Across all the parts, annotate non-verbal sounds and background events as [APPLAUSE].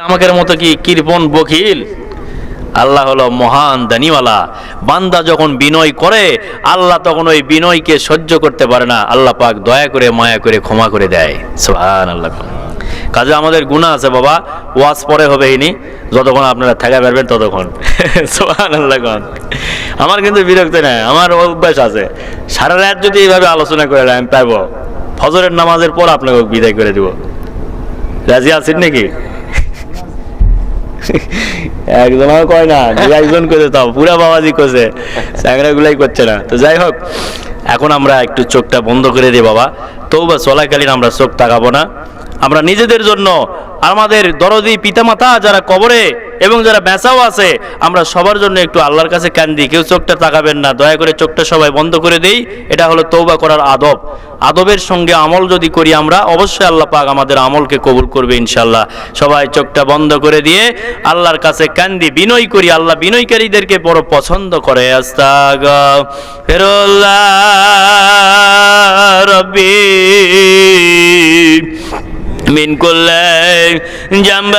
আমাদের মতো কি কৃপন বকিল আল্লাহ হলো মহান দানিওয়ালা। বান্দা যখন বিনয় করে, আল্লাহ তখন ওই বিনয়কে সহ্য করতে পারে না। আল্লাহ পাক দয়া করে, মায়া করে, ক্ষমা করে দেয়। আল্লাহ কাজে আমাদের গুণা আছে বাবা। ওয়াজ পরে হবে ইনি। যতক্ষণ আপনারা থাকা পারবেন ততক্ষণ। [LAUGHS] সুবহান আল্লাহ খান। আমার কিন্তু বিরক্ত নেই। আমার অভ্যাস আছে। সারা রাত যদি এইভাবে আলোচনা করে আমি পারব ফজরের নামাজের পর আপনাকে বিদায় করে দিব। রাজি আছেন নাকি? একজন কয় না দুই একজন করে তাও, পুরা বাবাজি করছে চ্যাংরা গুলাই করছে না। তো যাই হোক, এখন আমরা একটু চোখটা বন্ধ করে দিই বাবা। তবু, চলাকালীন আমরা চোখ তাকাবো না। আমরা নিজেদের জন্য আমাদের দরদি পিতামাতা যারা কবরে এবং যারা বেঁচাও আছে, আমরা সবার জন্য একটু আল্লাহর কাছে কান্দি। কেউ চোখটা তাকাবেন না, দয়া করে চোখটা সবাই বন্ধ করে দেই। এটা হলো তৌবা করার আদব। আদবের সঙ্গে আমল যদি করি আমরা, অবশ্যই আল্লাহ পাক আমাদের আমলকে কবুল করবে ইনশাল্লাহ সবাই চোখটা বন্ধ করে দিয়ে আল্লাহর কাছে কান্দি, বিনয় করি। আল্লাহ বিনয়কারীদেরকে বড় পছন্দ করে। আস্তাগ ফেরুল্লাহ রব্বি। من كل جنب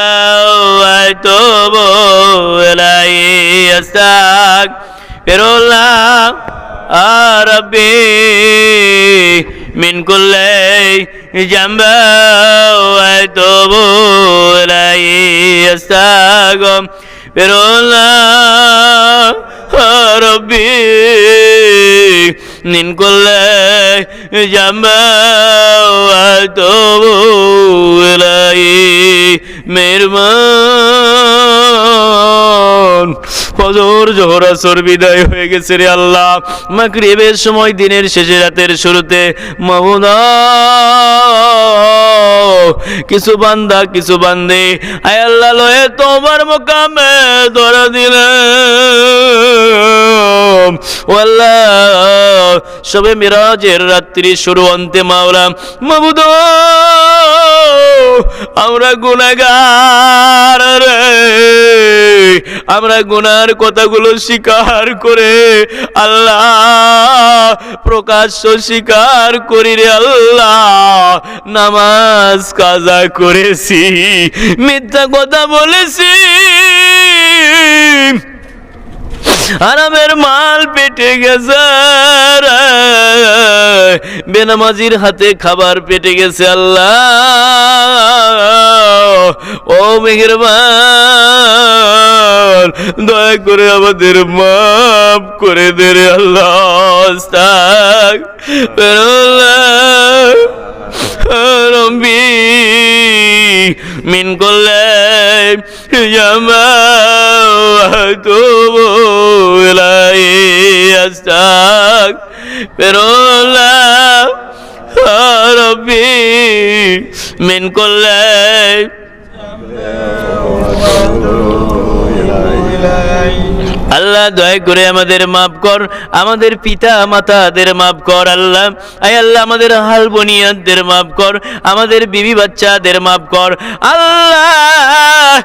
وأتوب إليه أستغفر الله ربي من كل جنب وأتوب إليه أستغفر الله ربي من كل جنب وأتوب إليه مرمان ফজর জোহর আসর বিদায় হয়ে গেছে রে আল্লাহ। মাগরিবের সময় দিনের শেষে রাতের শুরুতে মামুনা কিছু বান্দা, কিছু বান্দে, আয় আল্লাহ লয়ে তোমার মোকামে ধরা দিলাম। ও আল্লাহ, সবে মিরাজের রাত্রি শুরু, অন্তে মাওলা মাবুদ আমরা গুনাগার রে। আমরা গুনার কথাগুলো স্বীকার করে আল্লাহ, প্রকাশ্য স্বীকার করি রে আল্লাহ। নামাজ কাজা করেছি, মিথ্যা কথা বলেছি। আরামের মাল পেটে গেছে। বেনামাজির হাতে খাবার পেটে গেছে আল্লাহ ও মেহেরবান, দয়া করে আমাদের মাফ করে দে রে আল্লাহ من كل جماع وأتوب إليه أستغفر الله ربي من كل جماع وأتوب إليه আল্লাহ দয়া করে আমাদের মাফ কর, আমাদের পিতা মাতাদের মাফ কর আল্লাহ। আয় আল্লাহ, আমাদের হাল বনিয়াদের মাফ কর, আমাদের বিবি বাচ্চাদের মাফ কর। আল্লাহ,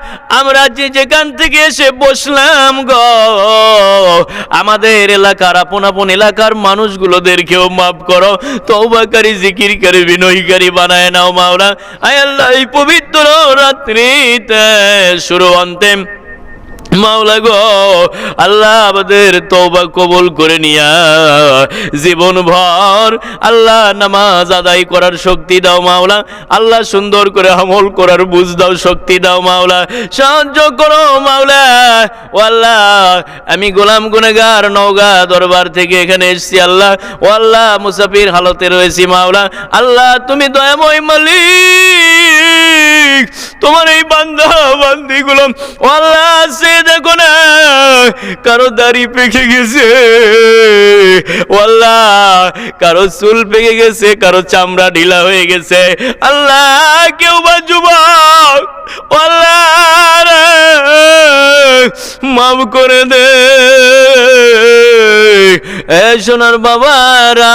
আমরা যে যেখান থেকে এসে বসলাম গো, আমাদের এলাকার, আপন আপন এলাকার মানুষগুলোদেরকেও মাফ করো। তৌবাকারী জিকিরকারী, বিনয়কারী বানায় নাও মাওলা। আয় আল্লাহ, এই পবিত্র রাত্রিতে শুরু অন্তেম মাওলা গো, আল্লাহ আমাদের তওবা কবুল করে নিয়া জীবন ভর আল্লাহ নামাজ আদায় করার শক্তি দাও মাওলা, আল্লাহ সুন্দর করে আমল করার বুঝ দাও, শক্তি দাও মাওলা, সাহায্য করো মাওলা। ও আল্লাহ, আমি গোলাম গুনেগার নওগা দরবার থেকে এখানে এসেছি আল্লাহ। ও আল্লাহ, মুসাফির হালতে রয়েছি মাওলা। আল্লাহ, তুমি দয়াময় মালিক। তোমার এই বান্দা বান্দিগুলো, ও আল্লাহ দেখো না, কারও দাড়ি পেকে গেছে। ও আল্লাহ, কারও চুল পেকে গেছে, কারও চামড়া ঢিলা হয়ে গেছে। আল্লাহ, কেউ বা যুবক মাফ করে দে। এ সোনার বাবারা,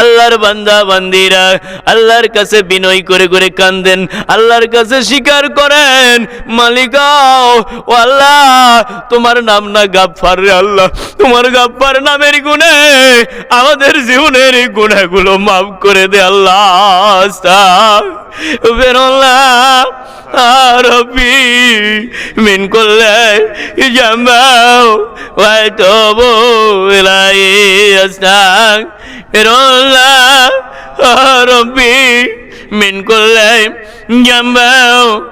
আল্লাহর বান্দা বান্দিরা, আল্লাহর কাছে বিনয় করে করে কান্দেন, আল্লাহর কাছে স্বীকার করেন মালিকাও ও আল্লাহ, তোমার নাম না গাফফার রে আল্লাহ, তোমার গাফফার নামের গুণে, আমাদের জীবনের এই গুণাগুলো মাফ করে দে আল্লাহ বেরোল্লাহ ربي من كل جنب وأتوب إليه أستغفر الله ربي من كل جنب وأتوب إليه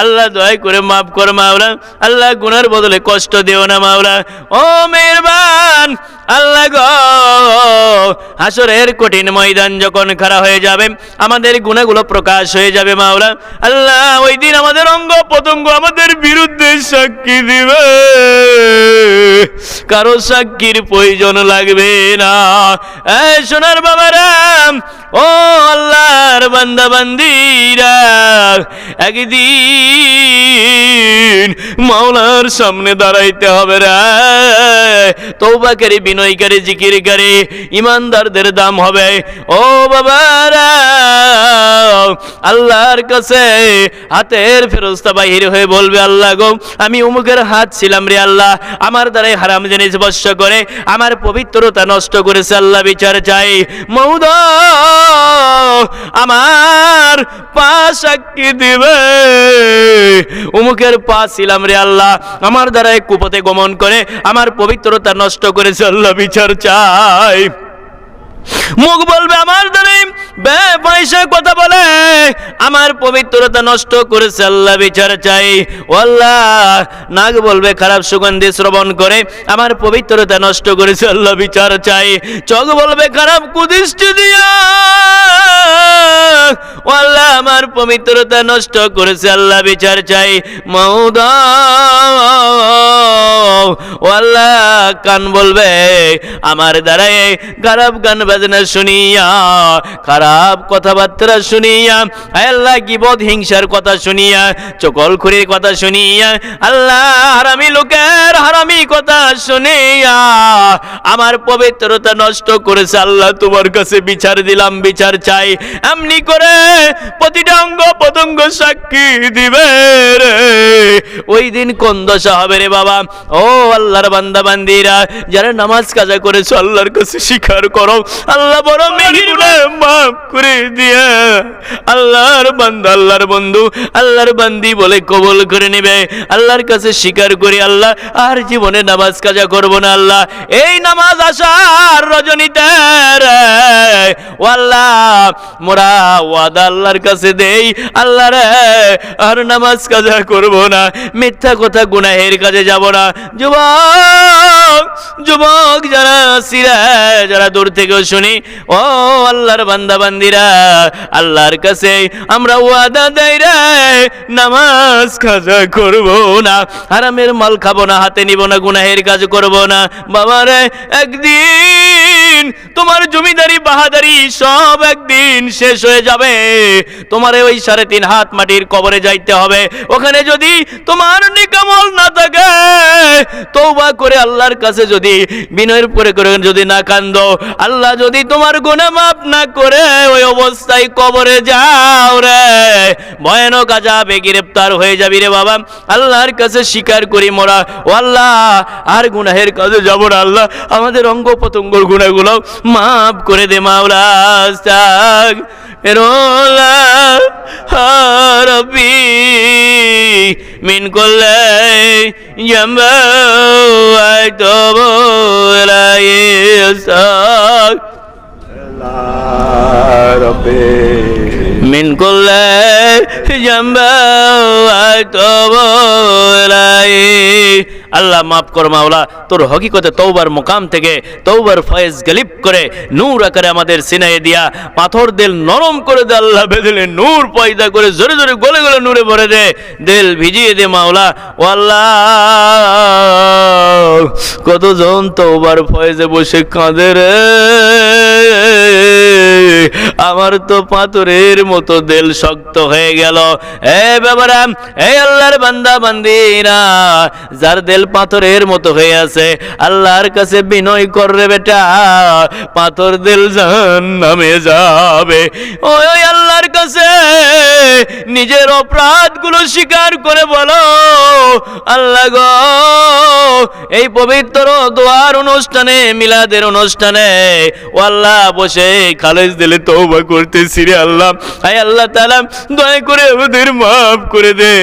আল্লাহ দয়া করে মাফ কর মাওলা। আল্লাহ গুনার বদলে কষ্ট দিও না মাওলা। ও মেহরবান, আল্লাহ গ, হাসরের কঠিন ময়দান যখন খাড়া হয়ে যাবে, আমাদের গুণাগুলো প্রকাশ হয়ে যাবে মাওলা। আল্লাহ ওই দিন আমাদের অঙ্গ প্রত্যঙ্গ আমাদের বিরুদ্ধে সাক্ষী দিবে। কারও সাক্ষীর প্রয়োজন লাগবে না। সোনার বাবারা, ও আল্লাহর বান্দা বান্দিরা একদিন মাওলার সামনে দাঁড়াইতে হবে রে। তৌবাকারী বিনয়কারী, জিকিরকারী, ইমানদারদের দাম হবে। ও বাবারা, আল্লাহর কাছে হাতের ফেরস্তা বাহির হয়ে বলবে, আল্লাহ গো, আমি উমুকের হাত ছিলাম রে আল্লাহ। আমার দ্বারাই হারাম জিনিস বর্ষ করে, আমার পবিত্রতা নষ্ট করেছে আল্লাহ, বিচার চাই। মৌদ, আমার পা সাক্ষী দিবে। উমুকের পা ছিলাম রে আল্লাহ, আমার দ্বারা কুপথে গমন করে, আমার পবিত্রতা নষ্ট করেছে, আল্লাহ বিচার চাই। মুখ বলবে আমার দ্বারাই বে পয়সা কথা বলে, আমার পবিত্রতা নষ্ট করেছে আল্লাহ বিচার চাই। আল্লাহ বলবে খারাপ সুগন্ধি শ্রবণ করে, আমার পবিত্রতা নষ্ট করেছে আল্লাহ বিচার চাই। চোখ বলবে খারাপ কুদৃষ্টি দিয়া আল্লাহ আমার পবিত্রতা নষ্ট করেছে আল্লাহ বিচার চাই। মৌদা আল্লাহ কান বলবে, আমার দ্বারাই খারাপ গান বাজনা শুনিয়া, খারাপ কথাবার্তা শুনিয়া, আল্লাহ গিবদ হিংসার কথা শুনিয়া, চকল চকলখুরির কথা শুনিয়া, আল্লাহ হারামি লোকের হারামি কথা শুনিয়া, আমার পবিত্রতা নষ্ট করেছে আল্লাহ, তোমার কাছে বিচার দিলাম, বিচার চাই। এমনি করে প্রতিটা অঙ্গ পতঙ্গ সাক্ষী দিবে রে। ওই দিন কোন দশা হবে রে বাবা? ও আল্লাহর বান্দা বান্দিরা যারা নামাজ কাজা করেছ, আল্লাহর কাছে স্বীকার করো। আল্লাহ বড় মেহিরুনে মাফ করে দিয়ে আল্লাহর বান্দা, আল্লাহর বন্ধু, আল্লাহর বান্দি বলে কবল করে নেবে। আল্লাহর কাছে স্বীকার করি, আল্লাহ, আর জীবনে নামাজ কাজা করব না, আল্লাহ। এই নামাজ আসার রজনীতে ও আল্লাহ, মোরা ওয়াদা আল্লাহর কাছে দেই। আল্লাহ রে, আর নামাজ কাজা করব না, মিথ্যা কথা গুনাহের কাজে যাব না। যুবক যুবক যারা সিরা যারা দূর থেকেও শুনি, ও আল্লাহর বান্দা বান্দিরা আল্লাহর কাছে আমরা ওয়াদা দেই রে, নামাজ কাজা করব না, হারামের মাল খাব না, হাতে নিব না, গুনাহের কাজ করব না। বাবা রে, একদিন তোমার জমিদারি, বাহাদারি সব একদিন শেষ হয়ে যাবে। তোমার ওই সাড়ে তিন হাত মাটির কবরে যাইতে হবে। ওখানে যদি তোমার নিকামল না থাকে তৌবা করে আল্লাহর কাছে যদি, বিনয়ের করে করে যদি না কান্দো, আল্লাহ যদি তোমার গুণা মাফ না করে, ওই অবস্থায় কবরে যাও রে। ভয়ানক আজাবে গ্রেপ্তার হয়ে যাবি রে বাবা। আল্লাহর কাছে স্বীকার করি মোরা। ও আল্লাহ, আর গুনাহের কাছে যাব না আল্লাহ। আমাদের অঙ্গ গুনাহগুলো গুণাগুলো মাফ করে দে মাওলা রোলা রবি মিন করলে জম্বা তো বোলায় من كل جنب أتوب إليه আল্লাহ মাফ কর মাওলা, তোর হকিকতে তৌবার মোকাম থেকে তৌবার ফয়েজ গলিব করে নূর আকারে আমাদের সিনাই দিয়া পাথর দিল নরম করে দে, আল্লাহ বেদিলে নূর পয়দা করে জোরে জোরে গলে গলে নূরে ভরে দে, দিল ভিজিয়ে দে মাওলা। ও আল্লাহ, কতজন তৌবার ফয়েজে বসে কাঁদে রে? আমার তো পাথরের মতো দেল শক্ত হয়ে গেল। এ বাবারাম এ আল্লাহর বান্দা, বান্দিরা, যার দেল পাথরের মতো হয়ে আছে। আল্লাহর কাছে বিনয় করবে বেটা, পাথর দিল জান নামে যাবে ওই আল্লাহর কাছে নিজের অপরাধগুলো স্বীকার করে বলো। আল্লাহ গো, এই পবিত্র দোয়ার অনুষ্ঠানে, মিলাদের অনুষ্ঠানে, ও আল্লাহ বসে খালেজ দিলে তওবা করতেছি রে আল্লাহ। আয় আল্লাহ তাআলা, দয়া করে ওদের মাফ করে দে।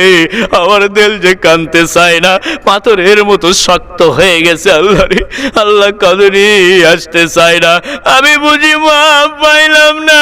আমার দিল যে কানতে চায় না, পাথরের মতো শক্ত হয়ে গেছে আল্লাহ রে। আল্লাহ কদরি আসতে চায় না। আমি বুঝি মাফ পাইলাম না।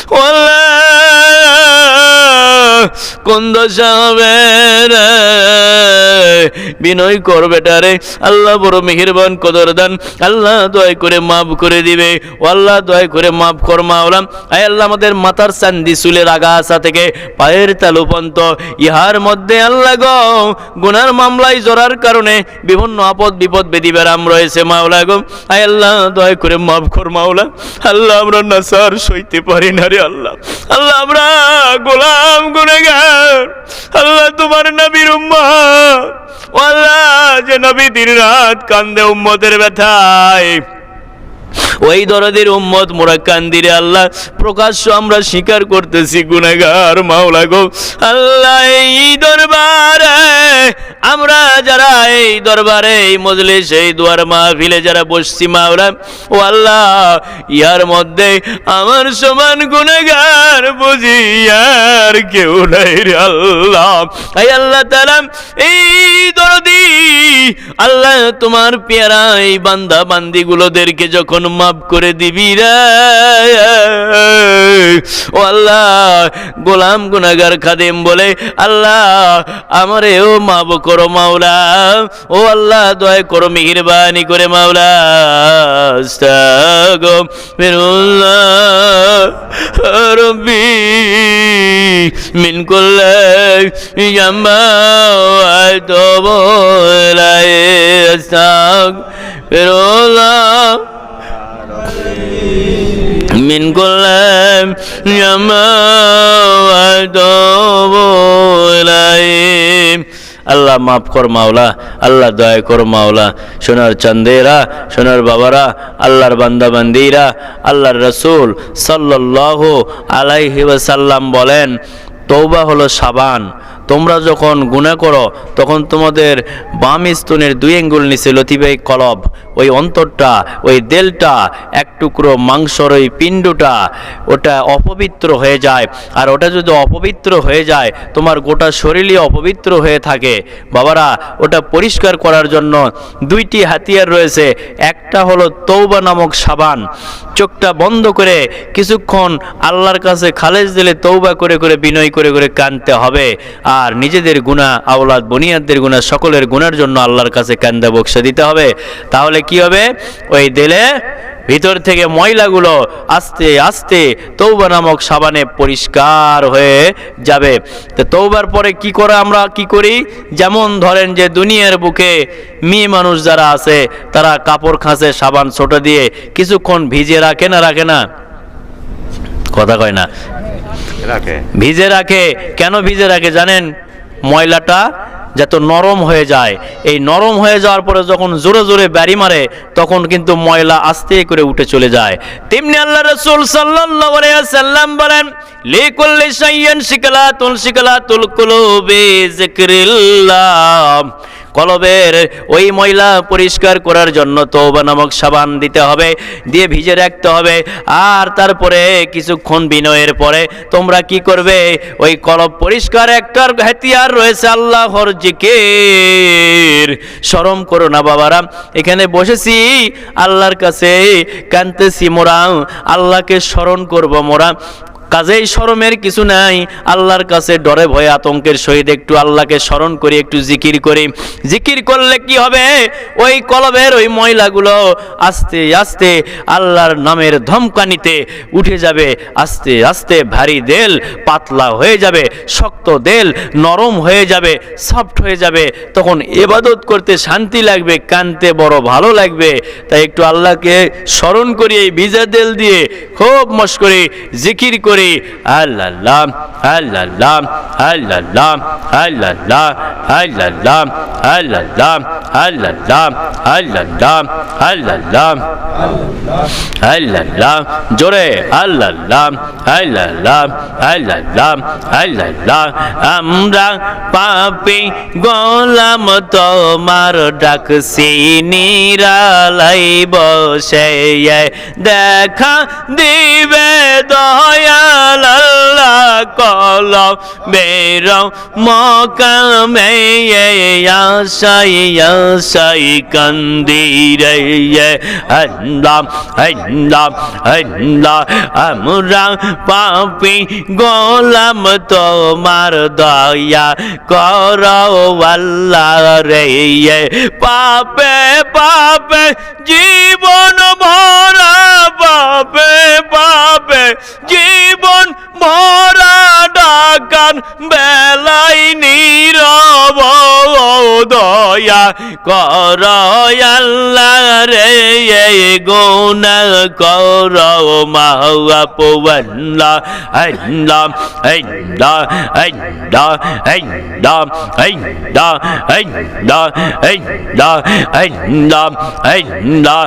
কোন দশা হবে বিনয় করবে রে আল্লাহ বড় মেহেরবান কদর দান আল্লাহ দয়া করে মাফ করে দিবে। ও আল্লাহ দয়া করে মাফ কর মাওলাম আয় আল্লাহ, আমাদের মাথার চান্দি চুলের আগাছা থেকে পায়ের তালু পন্ত ইহার মধ্যে আল্লাহ গো, গুনার মামলায় জড়ার কারণে বিভিন্ন আপদ বিপদ বেদি বেরাম রয়েছে মাওলা গো। আয় আল্লাহ, দয়া করে মাফ কর মাওলা আল্লাহ আমরা নাসার সইতে পারি না রে আল্লাহ। আল্লাহ, আমরা গোলাম গুনেগার আল্লাহ, তোমার নবীর আল্লাহ, যে নবী দিন রাত কান্দে উম্মতের ব্যথায়। ওই দরদের উম্মত মোরা কান্দিরে আল্লাহ, প্রকাশ্য আমরা স্বীকার করতেছি গুনাগার মাওলা গো। আল্লাহ, এই দরবারে আমরা যারা এই দরবারে, এই মজলিস, এই দুয়ার মাহফিলে যারা বসছি মাওলা ও আল্লাহ, ইয়ার মধ্যে আমার সমান গুনাগার বুঝি আর কেউ নাই রে আল্লাহ। আল্লাহ তালাম এই দরদি আল্লাহ, তোমার পেয়ারা এই বান্দা বান্দিগুলোদেরকে যখন মাফ করে দিবি রে। ও আল্লাহ, গোলাম গুনাগার খাদেম বলে, আল্লাহ আমারে ও মাফ করো মাওলা। ও আল্লাহ, দয়া করো মেহেরবানি করে মাওলা। রব্বি মিন কুল্লি জাম্মা আতবু ইলাইহি আস্তাগফিরুল্লাহ من كل جما وأتوب إليه আল্লাহ মাফ কর মাওলা আল্লাহ দয়া কর মাওলা সোনার চান্দেরা সোনার বাবারা আল্লাহর বান্দা বান্দিরা আল্লাহর রসুল সাল্লাল্লাহু আলাইহি ওয়াসাল্লাম বলেন তৌবা হলো সাবান তোমরা যখন গুণা করো, তখন তোমাদের বাম স্তনের দুই আঙ্গুল নিচে লতিবাই কলব। ওই অন্তরটা, ওই দেলটা, এক টুকরো মাংসর ওই পিণ্ডটা, ওটা অপবিত্র হয়ে যায়। আর ওটা যদি অপবিত্র হয়ে যায়, তোমার গোটা শরীরই অপবিত্র হয়ে থাকে। বাবারা, ওটা পরিষ্কার করার জন্য দুইটি হাতিয়ার রয়েছে। একটা হলো তৌবা নামক সাবান। চোখটা বন্ধ করে কিছুক্ষণ আল্লাহর কাছে খালেজ দিলে তৌবা করে করে, বিনয় করে করে কানতে হবে। আর নিজেদের গুণা আওলাদ বনিয়াদের গুণা সকলের গুণার জন্য আল্লাহর কাছে কান্দা বক্সা দিতে হবে। তাহলে কি হবে? ওই দিলে ভিতর থেকে ময়লাগুলো আস্তে আস্তে তৌবা নামক সাবানে পরিষ্কার হয়ে যাবে। তো তৌবার পরে কি করে আমরা কি করি? যেমন ধরেন যে দুনিয়ার বুকে মেয়ে মানুষ যারা আছে, তারা কাপড় খাঁচে সাবান ছোট দিয়ে কিছুক্ষণ ভিজে রাখে না রাখে না? কথা কয় না। রাখে। ভিজে রাখে। কেন ভিজে রাখে জানেন? ময়লাটা যত নরম হয়ে যায়। এই নরম হয়ে যাওয়ার পরে যখন জোরে জোরে ব্যারি মারে তখন কিন্তু ময়লা আস্তে করে উঠে চলে যায়। তেমনি আল্লাহ রসুল সাল্লাম বলেন লিকুল্লি শাইইন শিকলাতুল শিকলাতুল কুলুবি যিকরিল্লাহ। কলবের ওই ময়লা পরিষ্কার করার জন্য তৌবা নামক সাবান দিতে হবে, দিয়ে ভিজে রাখতে হবে। আর তারপরে কিছুক্ষণ বিনয়ের পরে তোমরা কি করবে? ওই কলব পরিষ্কার একটার হাতিয়ার রয়েছে আল্লাহর জিকির। শরম করো না বাবারা, এখানে বসেছি, আল্লাহর কাছে কানতেছি মোরা, আল্লাহকে স্মরণ করব মোরা। কাজেই শরমের কিছু নাই। আল্লাহর কাছে ডরে ভয়ে আতঙ্কের সহিত একটু আল্লাহকে স্মরণ করি, একটু জিকির করি। জিকির করলে কি হবে? ওই কলবের ওই ময়লাগুলো আস্তে আস্তে আল্লাহর নামের ধমকানিতে উঠে যাবে। আস্তে আস্তে ভারী দেল পাতলা হয়ে যাবে, শক্ত দেল নরম হয়ে যাবে, সফট হয়ে যাবে। তখন এবাদত করতে শান্তি লাগবে, কানতে বড় ভালো লাগবে। তাই একটু আল্লাহকে স্মরণ করি এই ভিজা দেল দিয়ে। খুব মস্করি জিকির করে। জোরে আল্লাহ আল্লাহ আল্লাহ আল্লাহ আল্লাহ আল্লাহ আল্লাহ আল্লাহ আল্লাহ আল্লাহ জোরে আল্লাহ আল্লাহ আল্লাহ আল্লাহ আমরা পাপি গোলাম তোমার ডাকছি নিরালাই বসে দেখা দিবে দয়াল আল্লাহ কল বের মকামে আশাই আশাই কন্দিরে আল্লাহ আল্লাহ আল্লাহ আমরা পাপি গোলাম, তোমার দয়া কর আল্লাহ রে পাপে পাপে জীবন ভরা, পাপে পাপে জীবন মরা ডাকান বেলাই নীরব দয়া কর আল্লাহ রে গুণ কর মাহুয়া পবল্লা আল্লাহ আল্লাহ আল্লাহ আল্লাহ আল্লাহ আল্লাহ আল্লাহ আল্লাহ আল্লাহ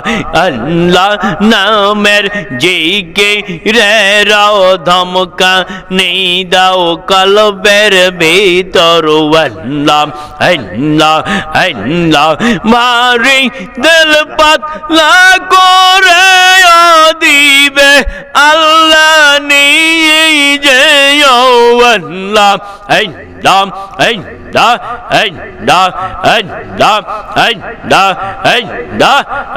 আল্লাহ নামের জিকে রে রাও ধমকা নেই দাও কলবের ভিতর আল্লাহ আল্লাহ আল্লাহ মারি দিল পাতলা করে দিবে আল্লাহ নিয়ে যে আল্লাহ আল্লাহ da, ein, da, ein, da, ein, da, ein, da, ein, da,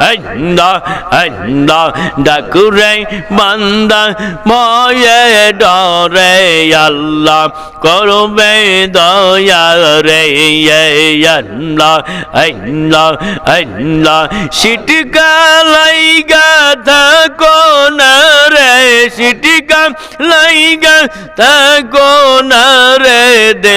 ein, da, ein, da, ডাকুরে বান্দা ময়ে ডরে আল্লাহ করবে দয়া রে আল্লাহ আল্লাহ আল্লাহ সিটিকা লাইগা থাকো না রে সিটিকা লাইগা থাকো না রে দে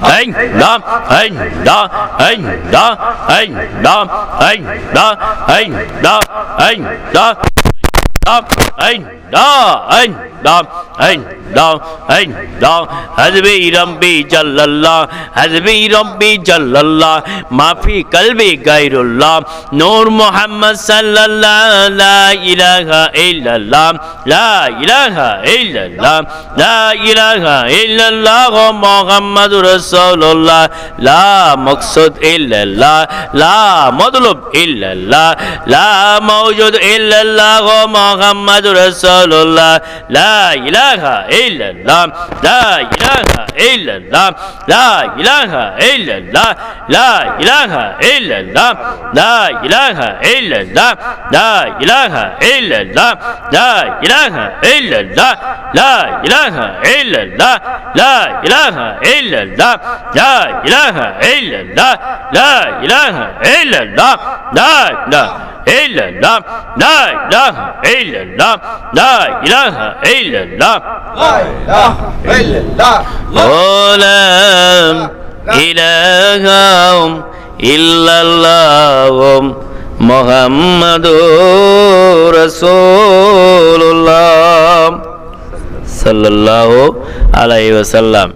anh hình đó hình đó hình đó hình đó hình đó hình đó hình đó. dam ein da ein dam ein dam ein dam hazbi rabbi jallallah hazbi rabbi jallallah mafi kalbi gairullah nur muhammad sallallahu la ilaha illallah la ilaha illallah la ilaha illallah muhammadur rasulullah la maqsud illallah la madlub illallah la mawjud illallah Mohammad রসল্লাহ লা ইলাহা ইল্লাল্লাহ লা ইলাহা ইল্লাল্লাহ লা ইলাহা ইল্লাল্লাহ লা ইলাহা ইল্লাল্লাহ লা ইলাহা ইল্লাল্লাহ লা ইলাহা ইল্লাল্লাহ লা ইলাহা ইল্লাল্লাহ লা ইলাহা ইল্লাল্লাহ লা ইলাহা ইল্লাল্লাহ লা ইলাহা ইল্লাল্লাহ লা ইলাহা ইল্লাল্লাহ লা ইলাহা illallah la ilaha illallah la ilaha illallah la ilaha illallah la ilaha illallah মোহাম্মদুর রাসূলুল্লাহ সাল্লাল্লাহু আলাইহি ওয়াসাল্লাম